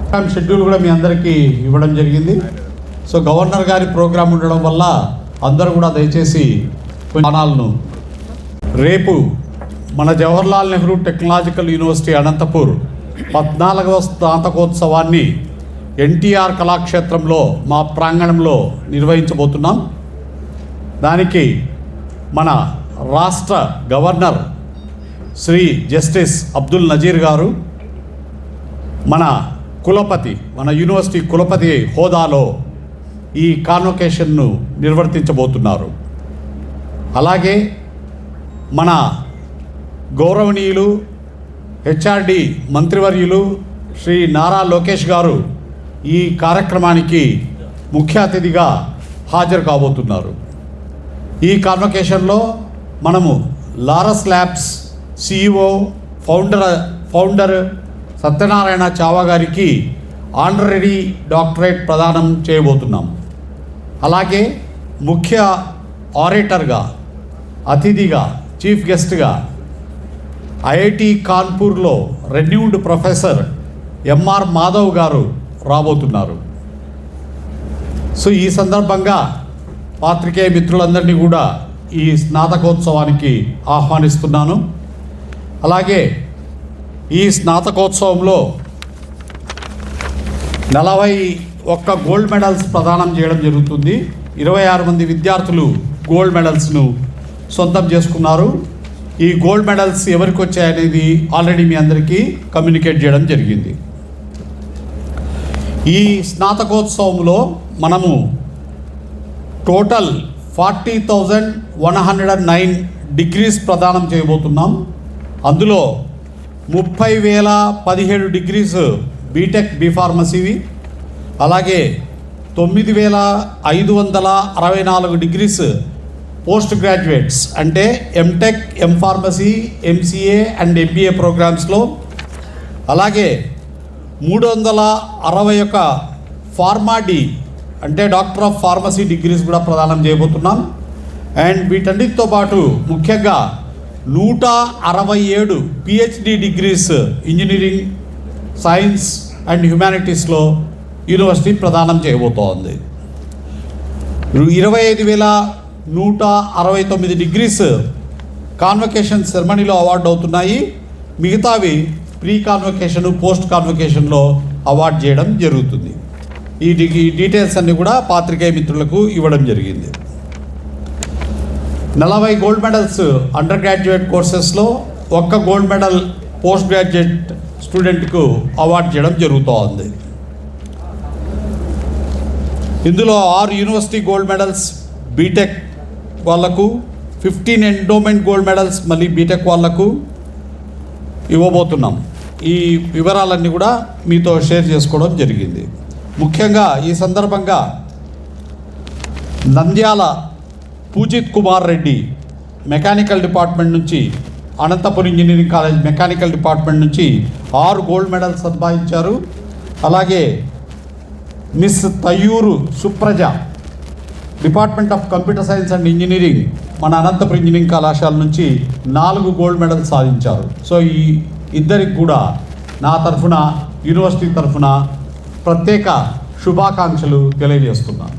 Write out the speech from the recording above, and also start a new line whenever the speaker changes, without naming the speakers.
Programme schedule కూడా మీ అందరికీ ఇవ్వడం జరిగింది. సో గవర్నర్ గారి ప్రోగ్రాం ఉండడం వల్ల అందరూ కూడా దయచేసి స్థానాలను రేపు మన జవహర్లాల్ నెహ్రూ టెక్నాలజికల్ యూనివర్సిటీ అనంతపూర్ పద్నాలుగవ స్నాతకోత్సవాన్ని ఎన్టీఆర్ కళాక్షేత్రంలో మా ప్రాంగణంలో నిర్వహించబోతున్నాం. దానికి మన రాష్ట్ర గవర్నర్ శ్రీ జస్టిస్ అబ్దుల్ నజీర్ గారు మన కులపతి మన యూనివర్సిటీ కులపతి హోదాలో ఈ కాన్వకేషన్ను నిర్వర్తించబోతున్నారు. అలాగే మన గౌరవనీయులు హెచ్ఆర్డి మంత్రివర్యులు శ్రీ నారా లోకేష్ గారు ఈ కార్యక్రమానికి ముఖ్య అతిథిగా హాజరు కాబోతున్నారు. ఈ కాన్వకేషన్లో మనము Laurus Labs CEO founder founder Satyanarayana Chava గారికి ఆనరరీ డాక్టరేట్ ప్రదానం చేయబోతున్నాం. అలాగే ముఖ్య ఆరేటర్గా అతిథిగా చీఫ్ గెస్ట్గా IIT కాన్పూర్లో renowned professor MR Madhav garu రాబోతున్నారు. సో ఈ సందర్భంగా పాత్రికేయ మిత్రులందరినీ కూడా ఈ స్నాతకోత్సవానికి ఆహ్వానిస్తున్నాను. అలాగే ఈ స్నాతకోత్సవంలో నలభై ఒక్క గోల్డ్ మెడల్స్ ప్రదానం చేయడం జరుగుతుంది. ఇరవై ఆరు మంది విద్యార్థులు గోల్డ్ మెడల్స్ను సొంతం చేసుకున్నారు. ఈ గోల్డ్ మెడల్స్ ఎవరికి వచ్చాయనేది ఆల్రెడీ మీ అందరికీ కమ్యూనికేట్ చేయడం జరిగింది. ఈ స్నాతకోత్సవంలో మనము total forty thousand one hundred and nine degrees ప్రదానం చేయబోతున్నాం. అందులో ముప్పై వేల పదిహేడు డిగ్రీస్ బీటెక్ బీ ఫార్మసీవి. అలాగే తొమ్మిది వేల ఐదు వందల అరవై నాలుగు డిగ్రీస్ పోస్ట్ గ్రాడ్యుయేట్స్. అంటే MTech M pharmacy MCA and MBA ప్రోగ్రామ్స్లో. అలాగే మూడు వందల అరవై ఒక ఫార్మాడి అంటే డాక్టర్ ఆఫ్ ఫార్మసీ డిగ్రీస్ కూడా ప్రదానం చేయబోతున్నాం. అండ్ వీటన్నిటితో పాటు ముఖ్యంగా నూట అరవై ఏడు PhD degrees engineering science and హ్యుమానిటీస్లో university ప్రదానం చేయబోతోంది. ఇరవై ఐదు వేల నూట అరవై తొమ్మిది డిగ్రీస్ కాన్వకేషన్ సెరమనీలో అవార్డు అవుతున్నాయి. మిగతావి ప్రీ కాన్వకేషన్ పోస్ట్ కాన్వకేషన్లో అవార్డు చేయడం జరుగుతుంది. ఈ డీటెయిల్స్ అన్నీ కూడా పాత్రికేయ మిత్రులకు ఇవ్వడం జరిగింది. నలభై గోల్డ్ మెడల్స్ అండర్ గ్రాడ్యుయేట్ కోర్సెస్లో ఒక్క గోల్డ్ మెడల్ పోస్ట్ గ్రాడ్యుయేట్ స్టూడెంట్కు అవార్డు చేయడం జరుగుతోంది. ఇందులో ఆరు యూనివర్సిటీ గోల్డ్ మెడల్స్ బీటెక్ వాళ్ళకు ఫిఫ్టీన్ ఎండోమెంట్ గోల్డ్ మెడల్స్ మళ్ళీ బీటెక్ వాళ్ళకు ఇవ్వబోతున్నాం. ఈ వివరాలన్నీ కూడా మీతో షేర్ చేసుకోవడం జరిగింది. ముఖ్యంగా ఈ సందర్భంగా నంద్యాల పూజిత్ కుమార్ రెడ్డి మెకానికల్ డిపార్ట్మెంట్ నుంచి Anantapuram engineering college mechanical department నుంచి ఆరు గోల్డ్ మెడల్స్ సంపాదించారు. అలాగే miss Tayyuru Supraja department of computer science and engineering మన అనంతపురం ఇంజనీరింగ్ కళాశాల నుంచి నాలుగు గోల్డ్ మెడల్స్ సాధించారు. సో ఈ ఇద్దరికి కూడా నా తరఫున యూనివర్సిటీ తరఫున ప్రత్యేక శుభాకాంక్షలు తెలియజేస్తున్నాను.